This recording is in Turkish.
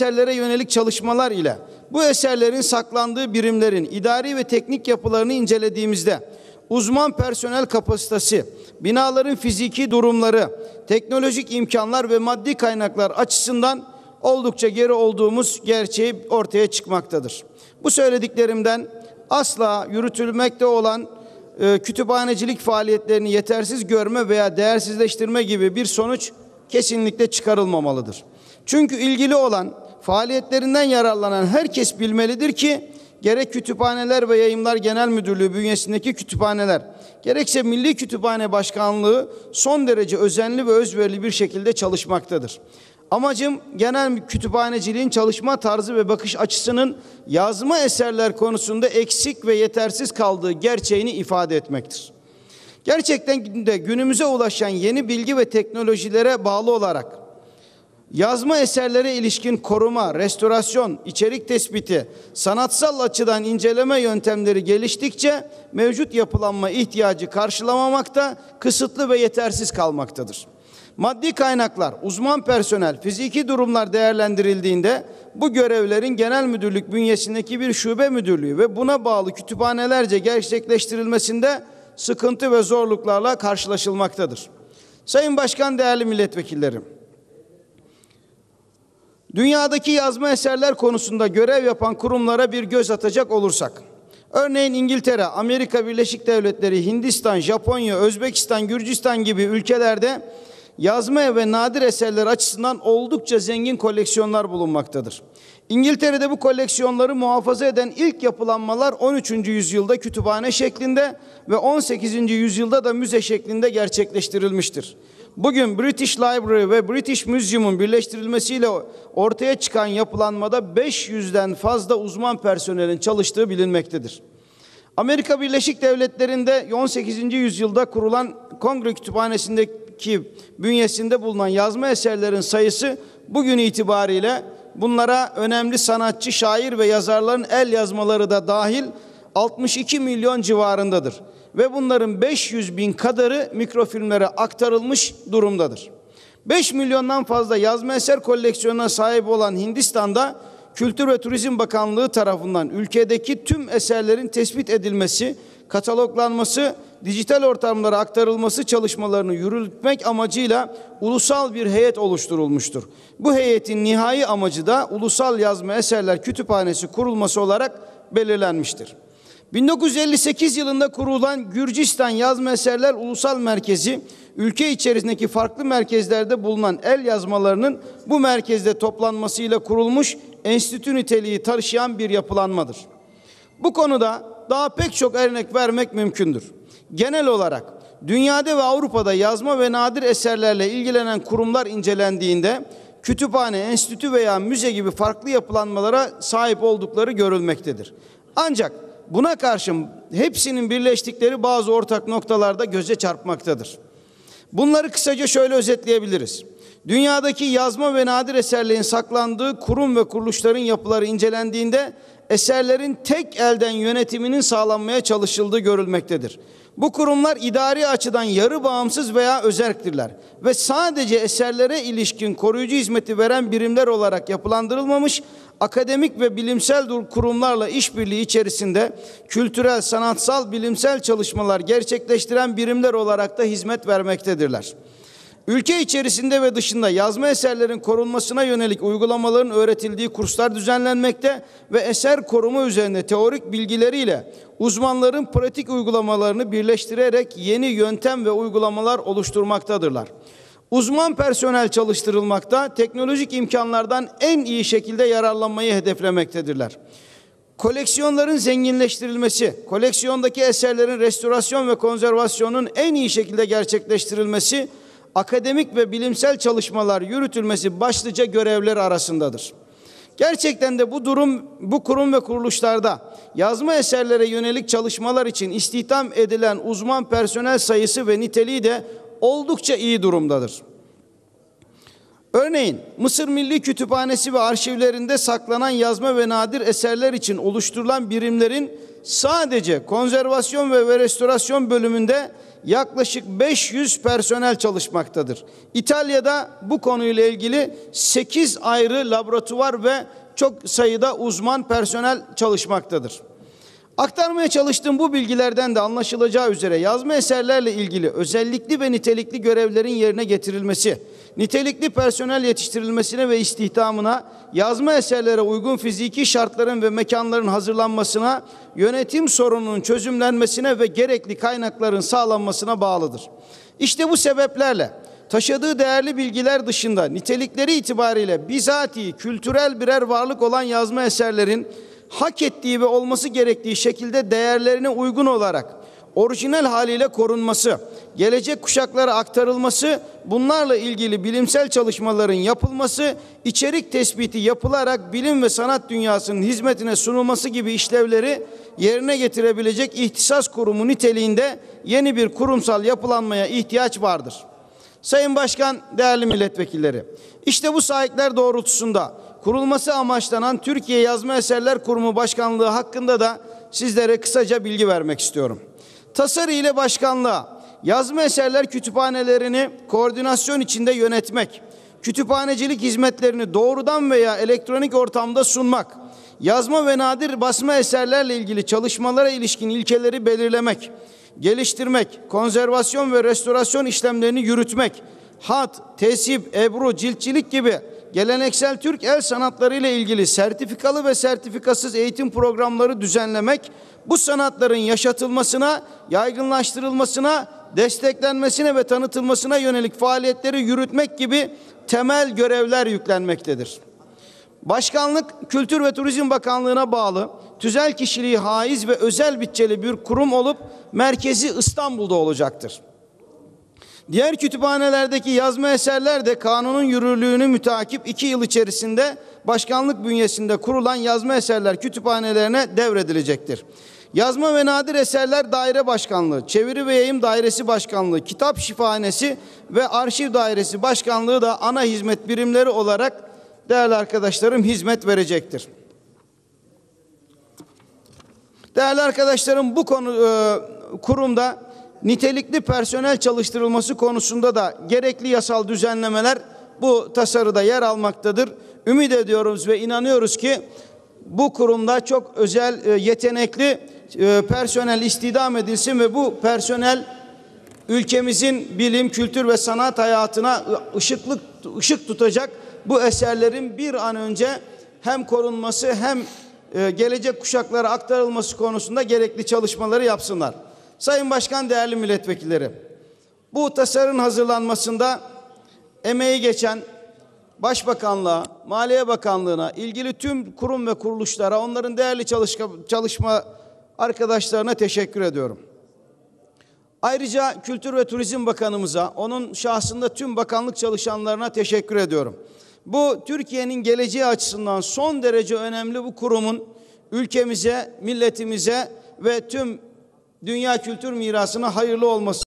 eserlere yönelik çalışmalar ile bu eserlerin saklandığı birimlerin idari ve teknik yapılarını incelediğimizde uzman personel kapasitesi, binaların fiziki durumları, teknolojik imkanlar ve maddi kaynaklar açısından oldukça geri olduğumuz gerçeği ortaya çıkmaktadır. Bu söylediklerimden asla yürütülmekte olan e, kütüphanecilik faaliyetlerini yetersiz görme veya değersizleştirme gibi bir sonuç kesinlikle çıkarılmamalıdır. Çünkü ilgili olan faaliyetlerinden yararlanan herkes bilmelidir ki gerek Kütüphaneler ve Yayımlar Genel Müdürlüğü bünyesindeki kütüphaneler, gerekse Milli Kütüphane Başkanlığı son derece özenli ve özverili bir şekilde çalışmaktadır. Amacım genel kütüphaneciliğin çalışma tarzı ve bakış açısının yazma eserler konusunda eksik ve yetersiz kaldığı gerçeğini ifade etmektir. Gerçekten de günümüze ulaşan yeni bilgi ve teknolojilere bağlı olarak yazma eserlere ilişkin koruma, restorasyon, içerik tespiti, sanatsal açıdan inceleme yöntemleri geliştikçe mevcut yapılanma ihtiyacı karşılamamakta, kısıtlı ve yetersiz kalmaktadır. Maddi kaynaklar, uzman personel, fiziki durumlar değerlendirildiğinde bu görevlerin genel müdürlük bünyesindeki bir şube müdürlüğü ve buna bağlı kütüphanelerce gerçekleştirilmesinde sıkıntı ve zorluklarla karşılaşılmaktadır. Sayın Başkan, değerli milletvekillerim, dünyadaki yazma eserler konusunda görev yapan kurumlara bir göz atacak olursak, örneğin İngiltere, Amerika Birleşik Devletleri, Hindistan, Japonya, Özbekistan, Gürcistan gibi ülkelerde yazma ve nadir eserler açısından oldukça zengin koleksiyonlar bulunmaktadır. İngiltere'de bu koleksiyonları muhafaza eden ilk yapılanmalar 13. yüzyılda kütüphane şeklinde ve 18. yüzyılda da müze şeklinde gerçekleştirilmiştir. Bugün British Library ve British Museum'un birleştirilmesiyle ortaya çıkan yapılanmada 500'den fazla uzman personelin çalıştığı bilinmektedir. Amerika Birleşik Devletleri'nde 18. yüzyılda kurulan Kongre Kütüphanesi'ndeki bünyesinde bulunan yazma eserlerin sayısı bugün itibariyle bunlara önemli sanatçı, şair ve yazarların el yazmaları da dahil 62 milyon civarındadır. Ve bunların 500 bin kadarı mikrofilmlere aktarılmış durumdadır. 5 milyondan fazla yazma eser koleksiyonuna sahip olan Hindistan'da Kültür ve Turizm Bakanlığı tarafından ülkedeki tüm eserlerin tespit edilmesi, kataloglanması, dijital ortamlara aktarılması çalışmalarını yürütmek amacıyla ulusal bir heyet oluşturulmuştur. Bu heyetin nihai amacı da Ulusal Yazma Eserler Kütüphanesi kurulması olarak belirlenmiştir. 1958 yılında kurulan Gürcistan Yazma Eserler Ulusal Merkezi, ülke içerisindeki farklı merkezlerde bulunan el yazmalarının bu merkezde toplanmasıyla kurulmuş enstitü niteliği taşıyan bir yapılanmadır. Bu konuda daha pek çok örnek vermek mümkündür. Genel olarak dünyada ve Avrupa'da yazma ve nadir eserlerle ilgilenen kurumlar incelendiğinde kütüphane, enstitü veya müze gibi farklı yapılanmalara sahip oldukları görülmektedir. Ancak buna karşın hepsinin birleştikleri bazı ortak noktalarda göze çarpmaktadır. Bunları kısaca şöyle özetleyebiliriz. Dünyadaki yazma ve nadir eserlerin saklandığı kurum ve kuruluşların yapıları incelendiğinde eserlerin tek elden yönetiminin sağlanmaya çalışıldığı görülmektedir. Bu kurumlar idari açıdan yarı bağımsız veya özerktirler ve sadece eserlere ilişkin koruyucu hizmeti veren birimler olarak yapılandırılmamış, akademik ve bilimsel kurumlarla işbirliği içerisinde kültürel, sanatsal, bilimsel çalışmalar gerçekleştiren birimler olarak da hizmet vermektedirler. Ülke içerisinde ve dışında yazma eserlerin korunmasına yönelik uygulamaların öğretildiği kurslar düzenlenmekte ve eser koruma üzerine teorik bilgileriyle uzmanların pratik uygulamalarını birleştirerek yeni yöntem ve uygulamalar oluşturmaktadırlar. Uzman personel çalıştırılmakta, teknolojik imkanlardan en iyi şekilde yararlanmayı hedeflemektedirler. Koleksiyonların zenginleştirilmesi, koleksiyondaki eserlerin restorasyon ve konservasyonun en iyi şekilde gerçekleştirilmesi akademik ve bilimsel çalışmalar yürütülmesi başlıca görevler arasındadır. Gerçekten de bu durum bu kurum ve kuruluşlarda yazma eserlere yönelik çalışmalar için istihdam edilen uzman personel sayısı ve niteliği de oldukça iyi durumdadır. Örneğin Mısır Milli Kütüphanesi ve arşivlerinde saklanan yazma ve nadir eserler için oluşturulan birimlerin sadece konservasyon ve restorasyon bölümünde yaklaşık 500 personel çalışmaktadır. İtalya'da bu konuyla ilgili 8 ayrı laboratuvar ve çok sayıda uzman personel çalışmaktadır. Aktarmaya çalıştığım bu bilgilerden de anlaşılacağı üzere yazma eserlerle ilgili özellikli ve nitelikli görevlerin yerine getirilmesi, nitelikli personel yetiştirilmesine ve istihdamına, yazma eserlere uygun fiziki şartların ve mekanların hazırlanmasına, yönetim sorununun çözümlenmesine ve gerekli kaynakların sağlanmasına bağlıdır. İşte bu sebeplerle taşıdığı değerli bilgiler dışında nitelikleri itibariyle bizatihi kültürel birer varlık olan yazma eserlerin hak ettiği ve olması gerektiği şekilde değerlerine uygun olarak orijinal haliyle korunması, gelecek kuşaklara aktarılması, bunlarla ilgili bilimsel çalışmaların yapılması, içerik tespiti yapılarak bilim ve sanat dünyasının hizmetine sunulması gibi işlevleri yerine getirebilecek ihtisas kurumu niteliğinde yeni bir kurumsal yapılanmaya ihtiyaç vardır. Sayın Başkan, değerli milletvekilleri, işte bu sahipler doğrultusunda kurulması amaçlanan Türkiye Yazma Eserler Kurumu Başkanlığı hakkında da sizlere kısaca bilgi vermek istiyorum. Tasarı ile başkanlığa yazma eserler kütüphanelerini koordinasyon içinde yönetmek, kütüphanecilik hizmetlerini doğrudan veya elektronik ortamda sunmak, yazma ve nadir basma eserlerle ilgili çalışmalara ilişkin ilkeleri belirlemek, geliştirmek, konservasyon ve restorasyon işlemlerini yürütmek, hat, tesip, ebru, ciltçilik gibi geleneksel Türk el sanatları ile ilgili sertifikalı ve sertifikasız eğitim programları düzenlemek, bu sanatların yaşatılmasına, yaygınlaştırılmasına, desteklenmesine ve tanıtılmasına yönelik faaliyetleri yürütmek gibi temel görevler yüklenmektedir. Başkanlık Kültür ve Turizm Bakanlığı'na bağlı tüzel kişiliği haiz ve özel bütçeli bir kurum olup merkezi İstanbul'da olacaktır. Diğer kütüphanelerdeki yazma eserler de kanunun yürürlüğünü mütakip iki yıl içerisinde başkanlık bünyesinde kurulan yazma eserler kütüphanelerine devredilecektir. Yazma ve nadir eserler daire başkanlığı, çeviri ve yayım dairesi başkanlığı, kitap şifahanesi ve arşiv dairesi başkanlığı da ana hizmet birimleri olarak değerli arkadaşlarım hizmet verecektir. Değerli arkadaşlarım bu konu e, kurumda nitelikli personel çalıştırılması konusunda da gerekli yasal düzenlemeler bu tasarıda yer almaktadır. Ümit ediyoruz ve inanıyoruz ki bu kurumda çok özel e, yetenekli e, personel istihdam edilsin ve bu personel ülkemizin bilim, kültür ve sanat hayatına ışıklık ışık tutacak bu eserlerin bir an önce hem korunması hem e, gelecek kuşaklara aktarılması konusunda gerekli çalışmaları yapsınlar. Sayın Başkan, değerli milletvekilleri, bu tasarının hazırlanmasında emeği geçen Başbakanlığa, Maliye Bakanlığı'na, ilgili tüm kurum ve kuruluşlara, onların değerli çalışma, çalışma arkadaşlarına teşekkür ediyorum. Ayrıca Kültür ve Turizm Bakanımıza, onun şahsında tüm bakanlık çalışanlarına teşekkür ediyorum. Bu Türkiye'nin geleceği açısından son derece önemli bu kurumun ülkemize, milletimize ve tüm dünya kültür mirasına hayırlı olması